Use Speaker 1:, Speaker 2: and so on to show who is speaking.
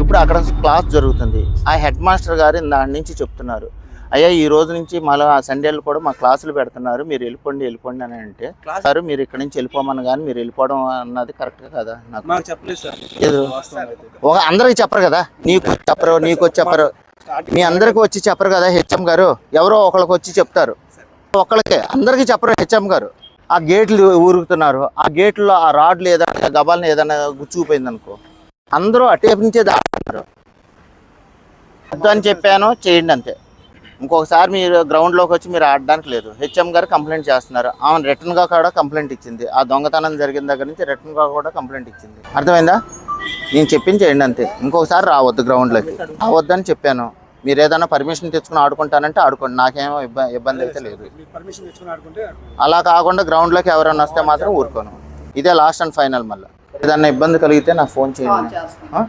Speaker 1: ఇప్పుడు అక్కడ క్లాస్ జరుగుతుంది. ఆ హెడ్ మాస్టర్ గారు దాని నుంచి చెప్తున్నారు. అయ్యా ఈ రోజు నుంచి మళ్ళీ ఆ సండేలు కూడా మా క్లాసులు పెడుతున్నారు. మీరు వెళ్ళిపోండి వెళ్ళిపోండి అని అంటే సార్ మీరు ఇక్కడ నుంచి వెళ్ళిపోమని కానీ మీరు వెళ్ళిపోవడం అన్నది కరెక్ట్ కదా నాకు?
Speaker 2: చెప్పలేదు సార్.
Speaker 1: అందరికి చెప్పరు కదా? నీకు చెప్పరు నీకు చెప్పరు. మీ అందరికి వచ్చి చెప్పరు కదా హెచ్ఎం గారు? ఎవరో ఒకళ్ళకి వచ్చి చెప్తారు. ఒకళ్ళకి అందరికీ చెప్పరు హెచ్ఎం గారు. ఆ గేట్లు ఊరుకుతున్నారు. ఆ గేట్లో ఆ రాడ్లు ఏదైనా గబాలను ఏదైనా గుచ్చుకుపోయింది అనుకో అందరూ అటేపు నుంచే దాటుతున్నారు వద్దు అని చెప్పాను చేయండి అంతే. ఇంకొకసారి మీరు గ్రౌండ్లోకి వచ్చి మీరు ఆడడానికి లేదు. హెచ్ఎం గారు కంప్లైంట్ చేస్తున్నారు. ఆమె రిటర్న్గా కూడా కంప్లైంట్ ఇచ్చింది. ఆ దొంగతనం జరిగిన దగ్గర నుంచి రిటర్న్గా కూడా కంప్లైంట్ ఇచ్చింది. అర్థమైందా? నేను చెప్పింది చేయండి అంతే. ఇంకొకసారి రావద్దు గ్రౌండ్లోకి. రావద్దని చెప్పాను. మీరు ఏదైనా పర్మిషన్ తెచ్చుకుని ఆడుకుంటానంటే ఆడుకోండి. నాకేమో ఇబ్బ- ఇబ్బంది అయితే లేదు. అలా కాకుండా గ్రౌండ్లోకి ఎవరైనా వస్తే మాత్రం ఊరుకోను. ఇదే లాస్ట్ అండ్ ఫైనల్ మళ్ళీ. ఏదన్నా ఇబ్బంది కలిగితే నాకు ఫోన్ చేయండి. ఆ?